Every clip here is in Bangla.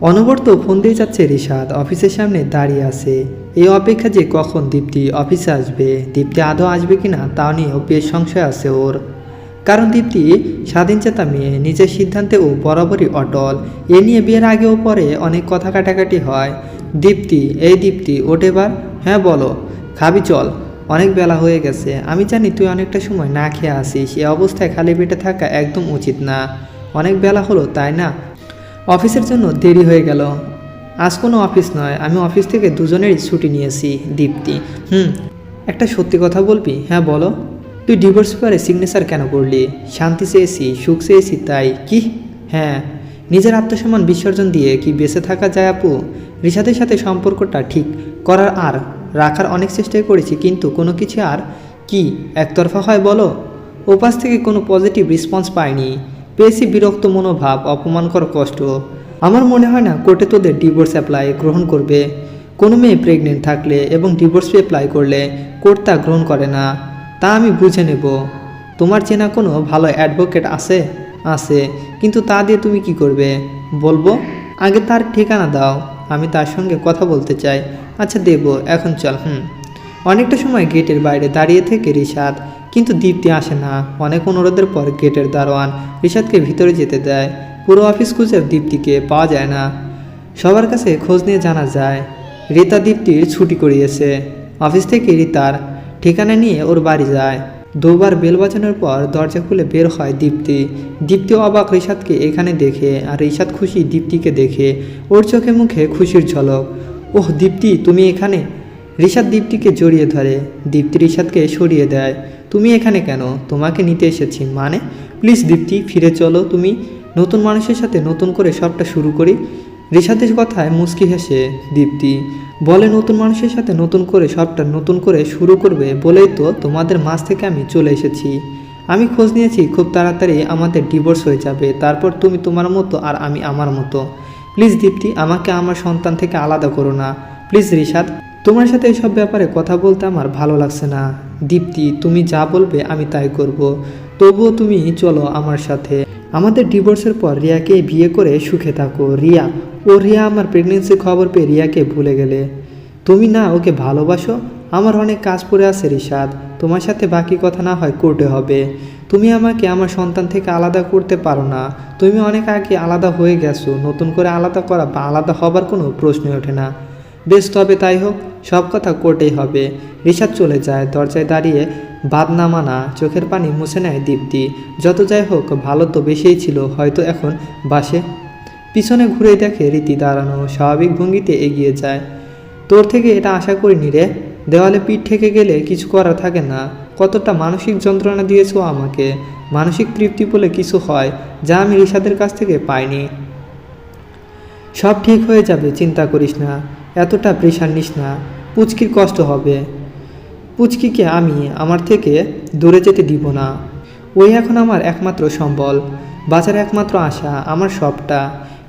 অনবরত ফোন দিয়ে যাচ্ছে রিশাদ। অফিসের সামনে দাঁড়িয়ে আছে। এই অপেক্ষা যে কখন দীপ্তি অফিসে আসবে, দীপ্তি আদৌ আসবে কিনা তা নিয়েও বেশ সংশয় আছে ওর। কারণ দীপ্তি স্বাধীন চেতা মেয়ে, নিজের সিদ্ধান্তে ও বরাবরই অটল। এ নিয়ে বিয়ের আগে ও পরে অনেক কথা কাটাকাটি হয়। দীপ্তি, এই দীপ্তি, ওঠে এবার। হ্যাঁ বলো। খাবি, চল। অনেক বেলা হয়ে গেছে। আমি জানি তুই অনেকটা সময় না খেয়ে আসিস। এ অবস্থায় খালি পেটে থাকা একদম উচিত না। অনেক বেলা হলো, তাই না? অফিসের জন্য দেরি হয়ে গেল। আজ কোনো অফিস নয়, আমি অফিস থেকে দুজনেরই ছুটি নিয়েছি, দীপ্তি। হুম, একটা সত্যি কথা বলবি? হ্যাঁ বলো। তুই ডিভোর্স পেপারে সিগনেচার কেন করলি? শান্তি চেয়েছি, সুখ চেয়েছি, তাই কি? হ্যাঁ নিজের আত্মসম্মান বিসর্জন দিয়ে কি বেঁচে থাকা যায় আপু? রিসাদের সাথে সম্পর্কটা ঠিক করার আর রাখার অনেক চেষ্টাই করেছি, কিন্তু কোনো কিছু আর কি একতরফা হয় বলো? ওপাশ থেকে কোনো পজিটিভ রেসপন্স পাইনি। পেয়েছি বিরক্ত মনোভাব, অপমানকর কষ্ট। আমার মনে হয় না কোর্টে তোদের ডিভোর্স অ্যাপ্লাই গ্রহণ করবে। কোনো মেয়ে প্রেগনেন্ট থাকলে এবং ডিভোর্স অ্যাপ্লাই করলে কোর্ট তা গ্রহণ করে না। তা আমি বুঝে নেব। তোমার চেনা কোনো ভালো অ্যাডভোকেট আছে? আছে। কিন্তু তা দিয়ে তুমি কি করবে? বলব, আগে তার ঠিকানা দাও। আমি তার সঙ্গে কথা বলতে চাই। আচ্ছা দেব। এখন চল, হুম। অনেকটা সময় গেটের বাইরে দাঁড়িয়ে থেকে রিশাদ। কিন্তু দীপ্তি আসে না। অনেক অনুরোধের পর গেটের দারোয়ান রিশাদকে ভিতরে যেতে দেয়। পুরো অফিস খুঁজে দীপ্তিকে পাওয়া যায় না। সবার কাছে খোঁজ নিয়ে জানা যায়, রীতা দীপ্তির ছুটি করিয়েছে। অফিস থেকে রীতার ঠিকানা নিয়ে ওর বাড়ি যায়। দুবার বেল বাজানোর পর দরজা খুলে বের হয় দীপ্তি। দীপ্তি অবাক রিশাদকে এখানে দেখে আর রিশাদ খুশি দীপ্তিকে দেখে। ওর চোখে মুখে খুশির ঝলক। ওহ, দীপ্তি, তুমি এখানে? রিশাদ দীপ্তিকে জড়িয়ে ধরে। দীপ্তি রিশাদকে সরিয়ে দেয়। তুমি এখানে কেন? তোমাকে নিতে এসেছি। মানে? প্লিজ দীপ্তি ফিরে চলো। তুমি নতুন মানুষের সাথে নতুন করে সবটা শুরু করি। রিশাদের কথায় মুচকি হেসে দীপ্তি বলে নতুন মানুষের সাথে নতুন করে সবটা নতুন করে শুরু করবে বলেই তো তোমাদের মাঝ থেকে আমি চলে এসেছি। আমি খোঁজ নিয়েছি, খুব তাড়াতাড়ি আমাদের ডিভোর্স হয়ে যাবে। তারপর তুমি তোমার মতো আর আমি আমার মতো। প্লিজ দীপ্তি আমাকে আমার সন্তান থেকে আলাদা করো না। প্লিজ রিশাদ। তোমার সাথে এসব ব্যাপারে কথা বলতে আমার ভালো লাগছে না। দীপ্তি, তুমি যা বলবে আমি তাই করব। তবুও তুমি চলো আমার সাথে। আমাদের ডিভোর্সের পর রিয়াকে বিয়ে করে সুখে থাকো। রিয়া, ও রিয়া আমার প্রেগনেন্সি খবর পেয়ে রিয়াকে ভুলে গেলে। তুমি না ওকে ভালোবাসো? আমার অনেক কাজ পড়ে আছে রিশাদ। তোমার সাথে বাকি কথা না হয় কোর্টে হবে। তুমি আমাকে আমার সন্তান থেকে আলাদা করতে পারো না। তুমি অনেক আগে আলাদা হয়ে গেছো। নতুন করে আলাদা করা বা আলাদা হবার কোনো প্রশ্নই ওঠে না। বেশ তবে তাই হোক, সব কথা কোর্টেই হবে। রিশাদ চলে যায়, দরজায় দাঁড়িয়ে বাদ না মানা চোখের পানি মুছে নেয় দীপ্তি। যত যাই হোক, ভালো তো বেশিই ছিল, হয়তো এখন বাসে। পিছনে ঘুরে দেখে রীতি দাঁড়ানো, স্বাভাবিক ভঙ্গিতে এগিয়ে যায়। তোর থেকে এটা আশা করিনি রে। দেওয়ালে পিঠ থেকে গেলে কিছু করা থাকে না। কতটা মানসিক যন্ত্রণা দিয়েছ আমাকে। মানসিক তৃপ্তি বলে কিছু হয়, যা আমি রিশাদের কাছ থেকে পাইনি। সব ঠিক হয়ে যাবে, চিন্তা করিস না। এতটা প্রেশার নিস না। পুচকির কষ্ট হবে। পুচকিকে আমি আমার থেকে দূরে যেতে দিব না। ওই এখন আমার একমাত্র সম্বল, বাঁচার একমাত্র আশা, আমার সবটা।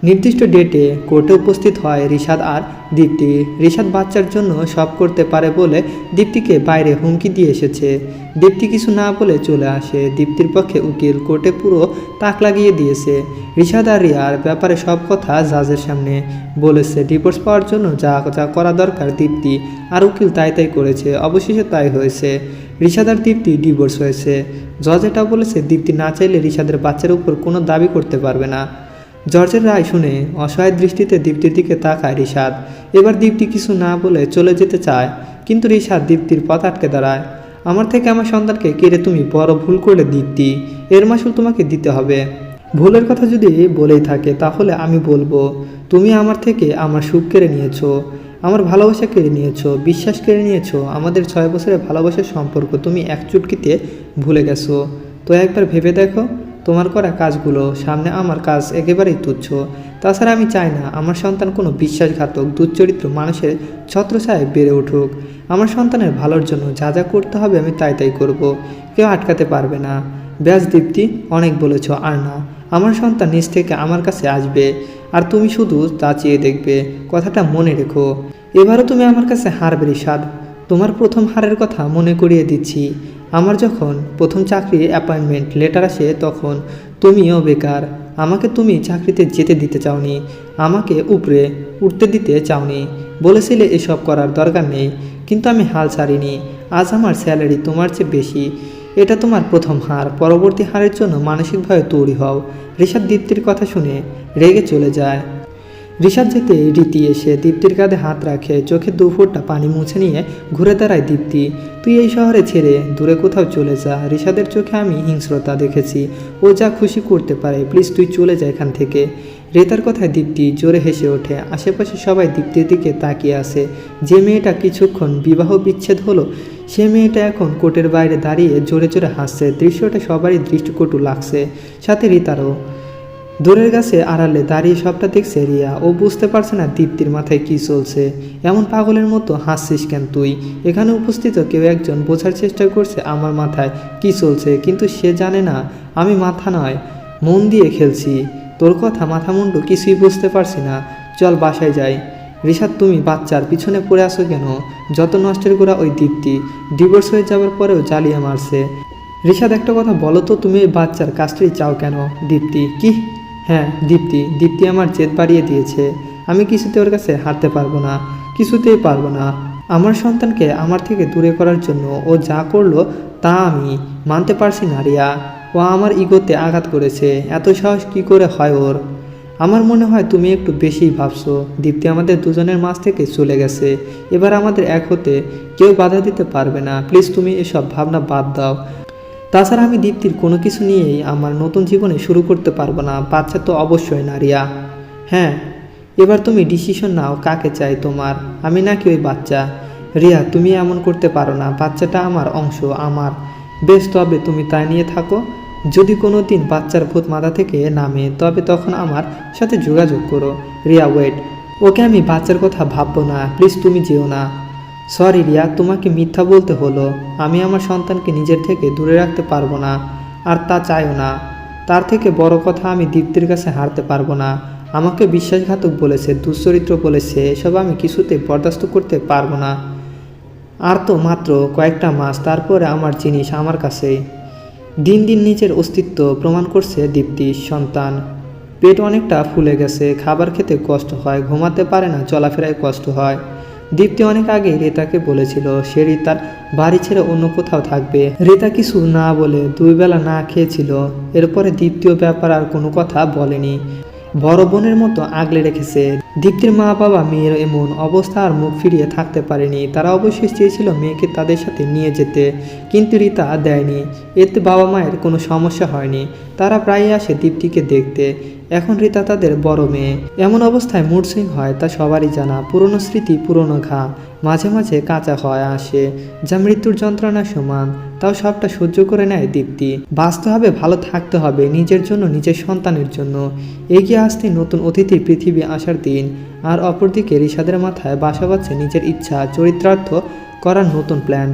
নির্দিষ্ট ডেটে কোর্টে উপস্থিত হয় রিশাদ আর দীপ্তি। রিশাদ বাচ্চার জন্য সব করতে পারে বলে দীপ্তিকে বাইরে হুমকি দিয়ে এসেছে। দীপ্তি কিছু না বলে চলে আসে। দীপ্তির পক্ষে উকিল কোর্টে পুরো তাক লাগিয়ে দিয়েছে। রিশাদ আর রিয়ার ব্যাপারে সব কথা জাজের সামনে বলেছে। ডিভোর্স পাওয়ার জন্য যা যা করা দরকার দীপ্তি। আর উকিল তাই তাই করেছে। অবশেষে তাই হয়েছে। রিশাদ আর দীপ্তি ডিভোর্স হয়েছে। জজ এটা বলেছে, দীপ্তি না চাইলে রিশাদের বাচ্চার উপর কোনো দাবি করতে পারবে না। জর্জের রায় শুনে অসহায় দৃষ্টিতে দীপ্তির দিকে তাকায় রিশাদ। এবার দীপ্তি কিছু না বলে চলে যেতে চায়, কিন্তু রিশাদ দীপ্তির পথ আটকে দাঁড়ায়। আমার থেকে আমার সন্তানকে কেড়ে তুমি বড় ভুল করলে দীপ্তি? এর মাসুল তোমাকে দিতে হবে। ভুলের কথা যদি বলেই থাকে তাহলে আমি বলব, তুমি আমার থেকে আমার সুখ কেড়ে নিয়েছো, আমার ভালোবাসা কেড়ে নিয়েছো, বিশ্বাস কেড়ে নিয়েছো, আমাদের ছয় বছরের ভালোবাসার সম্পর্ক তুমি এক চুটকিতে ভুলে গেছো। তো একবার ভেবে দেখো। তোমার করা কাজগুলো সামনে আমার কাজ একেবারেই তুচ্ছ। তাছাড়া আমি চাই না আমার সন্তান কোনো বিশ্বাসঘাতক দুচ্চরিত্র মানুষের ছত্রছায় বেড়ে উঠুক। আমার সন্তানের ভালোর জন্য যা যা করতে হবে আমি তাই তাই করব। কেউ আটকাতে পারবে না। ব্যাস দীপ্তি অনেক বলেছ আর না আমার সন্তান নিজ থেকে আমার কাছে আসবে। আর তুমি শুধু তা চেয়ে দেখবে, কথাটা মনে রেখো। এবারও তুমি আমার কাছে হারবে রিশাদ তোমার প্রথম হারের কথা মনে করিয়ে দিচ্ছি। আমার যখন প্রথম চাকরির অ্যাপয়েন্টমেন্ট লেটার আসে তখন, তুমিও বেকার, আমাকে তুমি চাকরিতে যেতে দিতে চাওনি, আমাকে উপরে উঠতে দিতে চাওনি, বলেছিলে এসব করার দরকার নেই, কিন্তু আমি হাল ছাড়িনি, আজ আমার স্যালারি তোমার চেয়ে বেশি, এটা তোমার প্রথম হার, পরবর্তী হারের জন্য মানসিকভাবে তৈরি হও। ঋষাদ দীপ্তির কথা শুনে রেগে চলে যায়। ঋষাদ যেতে রীতি এসে দীপ্তির কাঁধে হাত রাখে, চোখে দু ফোঁটা পানি মুছে নিয়ে ঘুরে দাঁড়ায় দীপ্তি। তুই এই শহরে ছেড়ে দূরে কোথাও চলে যা ঋষাদের চোখে আমি হিংস্রতা দেখেছি। ও যা খুশি করতে পারে, প্লিজ তুই চলে যা এখান থেকে। রেতার কথায় দীপ্তি জোরে হেসে ওঠে। আশেপাশে সবাই দীপ্তির দিকে তাকিয়ে আসে যে মেয়েটা কিছুক্ষণ বিবাহ বিচ্ছেদ হলো, সে মেয়েটা এখন কোর্টের বাইরে দাঁড়িয়ে জোরে জোরে হাসছে। দৃশ্যটা সবারই দৃষ্টিকটু লাগছে, সাথে রিতারও। দূরের কাছে আড়ালে দাঁড়িয়ে সবটা দেখছে রিয়া। ও বুঝতে পারছে না দীপ্তির মাথায় কি চলছে। এমন পাগলের মতো হাসছিস কেন তুই? এখানে উপস্থিত কেউ একজন বোঝার চেষ্টা করছে আমার মাথায় কি চলছে, কিন্তু সে জানে না, আমি মাথা নয়, মন দিয়ে খেলছি। তোর কথা মাথা মুন্ডু কিছুই বুঝতে পারছি না। চল বাসায় যাই। ঋষাদ তুমি বাচ্চার পিছনে পড়ে আসো কেন? যত নষ্টের গোড়া ওই দীপ্তি। ডিভোর্স হয়ে যাওয়ার পরেও জ্বালিয়ে মারছে। ঋষাদ একটা কথা বলো তো, তুমি বাচ্চার কাজটাই চাও কেন দীপ্তি? কি? হ্যাঁ দীপ্তি দীপ্তি আমার জেদ বাড়িয়ে দিয়েছে। আমি কিছুতে ওর কাছে হারতে পারব না, কিছুতেই পারব না। আমার সন্তানকে আমার থেকে দূরে করার জন্য ও যা করল তা আমি মানতে পারছি না, রিয়া। ও আমার ইগোতে আঘাত করেছে, এত সাহস কি করে হয় ওর? আমার মনে হয় তুমি একটু বেশিই ভাবছ। দীপ্তি আমাদের দুজনের মাঝ থেকে চলে গেছে। এবার আমাদের এক হতে কেউ বাধা দিতে পারবে না। প্লিজ তুমি এসব ভাবনা বাদ দাও। তাছাড়া আমি দীপ্তির কোনো কিছু নিয়েই আমার নতুন জীবনে শুরু করতে পারব না। বাচ্চা তো অবশ্যই না, রিয়া। হ্যাঁ এবার তুমি ডিসিশন নাও কাকে চাই তোমার। আমি নাকি ওই বাচ্চা। রিয়া, তুমি এমন করতে পারো না। বাচ্চাটা আমার অংশ, আমার। বেশ, তবে তুমি তাই নিয়ে থাকো। যদি কোনো দিন বাচ্চার ভূত মাথা থেকে নামে, তবে তখন আমার সাথে যোগাযোগ করো। রিয়া ওয়েট ওকে আমি বাচ্চার কথা ভাববো না। প্লিজ তুমি যেও না। সরি রিয়া, তোমাকে মিথ্যা বলতে হলো। আমি আমার সন্তানকে নিজের থেকে দূরে রাখতে পারব না, আর তা চাইও না। তার থেকে বড় কথা আমি দীপ্তির কাছে হারতে পারব না। আমাকে বিশ্বাসঘাতক বলেছে, দুশ্চরিত্র বলেছে, এসব আমি কিছুতে বরদাস্ত করতে পারব না। আর তো মাত্র কয়েকটা মাস, তারপরে আমার জিনিস আমার কাছেই দিন দিন নিজের অস্তিত্ব প্রমাণ করছে দীপ্তি, সন্তান। পেট অনেকটা ফুলে গেছে, খাবার খেতে কষ্ট হয়, ঘুমাতে পারে না, চলাফেরায় কষ্ট হয়। দীপ্তি অনেক আগে রেতাকে বলেছিল, সে রিতার বাড়ি ছেড়ে অন্য কোথাও থাকবে। রেতা কিছু না বলে দুই বেলা না খেয়েছিল। এরপরে দীপ্তিও ব্যাপার আর কোনো কথা বলেনি। বড় বোনের মতো আগলে রেখেছে। দীপ্তির মা বাবা, মেয়ের এমন অবস্থা আর মুখ ফিরিয়ে থাকতে পারেনি। তারা অবশ্যই চেয়েছিল মেয়েকে তাদের সাথে নিয়ে যেতে, কিন্তু রিতা দেয়নি। এতে বাবা মায়ের কোনো সমস্যা হয়নি। তারা প্রায়ই আসে দীপ্তিকে দেখতে। এখন রিতা তাদের বড় মেয়ে। এমন অবস্থায় মুড হয় তা সবারই জানা। পুরনো স্মৃতি, পুরনো ঘা। মাঝে মাঝে কাঁচা হয় আসে, যা মৃত্যুর যন্ত্রণা সমান। তাও সবটা সহ্য করে নেয় দীপ্তি। বাঁচতে হবে ভালো থাকতে হবে নিজের জন্য, নিজের সন্তানের জন্য। এগিয়ে আসতে নতুন অতিথি পৃথিবী আসার দিন। আর অপরদিকে রিশাদের মাথায় বাসা বাঁধছে নিজের ইচ্ছা চরিত্রার্থ করার নতুন প্ল্যান